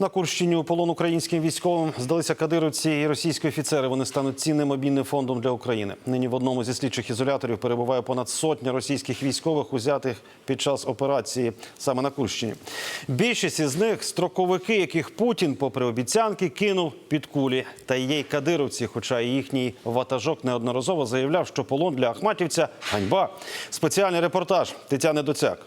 На Курщині у полон українським військовим здалися кадировці і російські офіцери. Вони стануть цінним обмінним фондом для України. Нині в одному зі слідчих ізоляторів перебуває понад сотня російських військових, узятих під час операції саме на Курщині. Більшість із них строковики, яких Путін, попри обіцянки, кинув під кулі. Та є й кадировці, хоча і їхній ватажок неодноразово заявляв, що полон для Ахматівця ганьба. Спеціальний репортаж Тетяни Доцяк.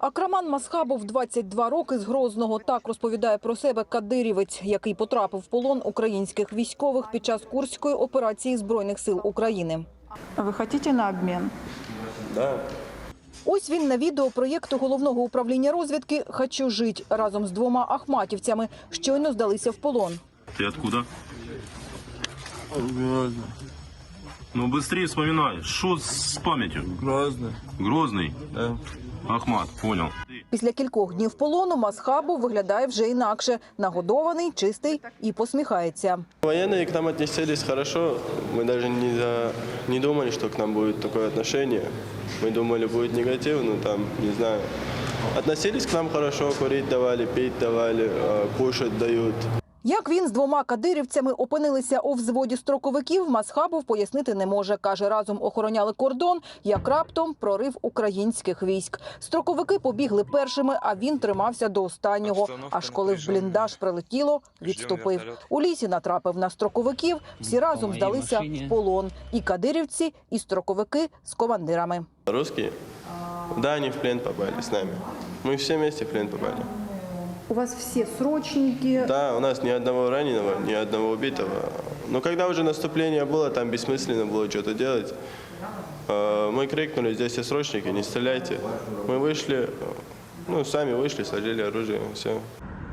Акраман Масхабов 22 роки з Грозного. Так розповідає про себе кадирівець, який потрапив в полон українських військових під час Курської операції Збройних сил України. Вы хотите на обмен? Ось він на відео проєкту головного управління розвідки «Хочу жить» разом з двома ахматівцями. Щойно здалися в полон. Ты откуда? Ну быстрее вспоминай. Что с памятью? Грозный. Грозный? Да. Ахмат, понял. Після кількох днів полону Масхабов виглядає вже інакше. Нагодований, чистий і посміхається. Военные к нам отнеслись хорошо. Мы даже не, за- не думали, что к нам будет такое отношение. Мы думали, будет негатив, но там, не знаю. Относились к нам хорошо, курить давали, пить давали, э, кушать дают. Як він з двома кадирівцями опинилися у взводі строковиків, Масхабов пояснити не може. Каже, разом охороняли кордон, як раптом прорив українських військ. Строковики побігли першими, а він тримався до останнього. Аж коли в бліндаж прилетіло, відступив. У лісі натрапив на строковиків. Всі разом здалися в полон. І кадирівці, і строковики з командирами. Русские? Да, они в плен попали с нами. Мы все вместе в плен попали. У вас все срочники. Да, у нас ни одного раненого, ни одного убитого. Но когда уже наступление было, там бессмысленно было что-то делать. Э, Мы крикнули, здесь все срочники, не стреляйте. Мы вышли, ну, сами вышли, сложили оружие, все.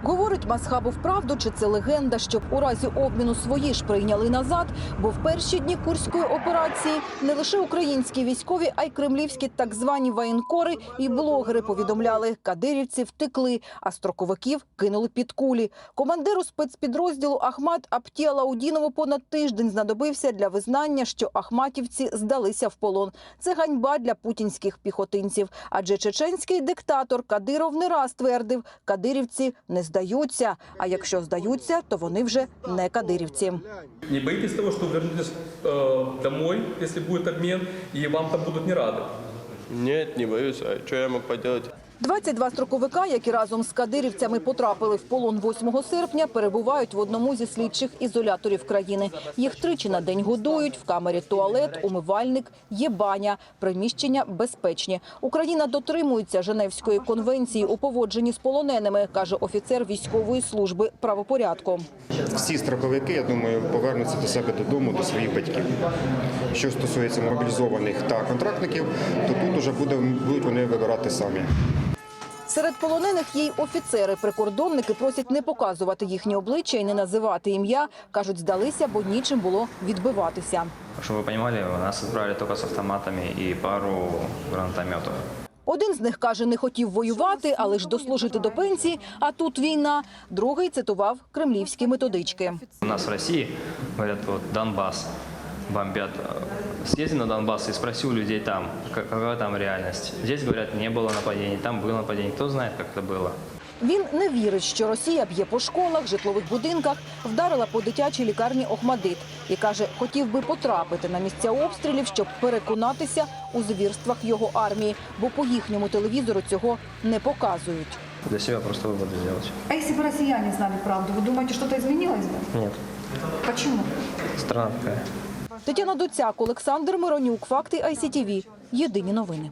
Говорить Масхабов правду, чи це легенда, щоб у разі обміну свої ж прийняли назад, бо в перші дні курської операції не лише українські військові, а й кремлівські так звані воєнкори і блогери повідомляли, кадирівці втекли, а строковиків кинули під кулі. Командиру спецпідрозділу Ахмат Аптіалаудінову понад тиждень знадобився для визнання, що ахматівці здалися в полон. Це ганьба для путінських піхотинців. Адже чеченський диктатор Кадиров не раз твердив, кадирівці не здаються. А якщо здаються, то вони вже не кадирівці. Не боїтесь того, що вернетесь э, домой, якщо буде обмін, і вам там будуть не ради. Ні, не боюсь, а що я можу поделать? 22 строковика, які разом з кадирівцями потрапили в полон 8 серпня, перебувають в одному зі слідчих ізоляторів країни. Їх тричі на день годують, в камері туалет, умивальник, є баня, приміщення безпечні. Україна дотримується Женевської конвенції у поводженні з полоненими, каже офіцер військової служби правопорядку. Всі строковики, я думаю, повернуться до себе додому, до своїх батьків. Що стосується мобілізованих та контрактників, то тут вже буде, будуть вони вибирати самі. Серед полонених є й офіцери. Прикордонники просять не показувати їхні обличчя і не називати ім'я. Кажуть, здалися, бо нічим було відбиватися. Чтобы вы понимали, нас отправили только с автоматами и пару гранатометов. Один з них каже, не хотів воювати, але ж дослужити до пенсії. А тут війна. Другий цитував кремлівські методички. У нас в России говорят, вот Донбасс бомбят. Съезди на Донбасс и спроси у людей там, как- какая там реальность. Здесь говорят, не было нападений, там было нападение. Кто знает, как это было. Він не вірить, що Росія б'є по школах, житлових будинках, вдарила по дитячій лікарні Охмадит і каже, хотів би потрапити на місця обстрілів, щоб переконатися у звірствах його армії, бо по їхньому телевізору цього не показують. Для себя просто выводы сделать. А если бы россияне знали правду, вы думаете, что-то изменилось бы? Нет, Почему? страна такая. Тетяна Доцяк, Олександр Миронюк, факти ICTV. Єдині новини.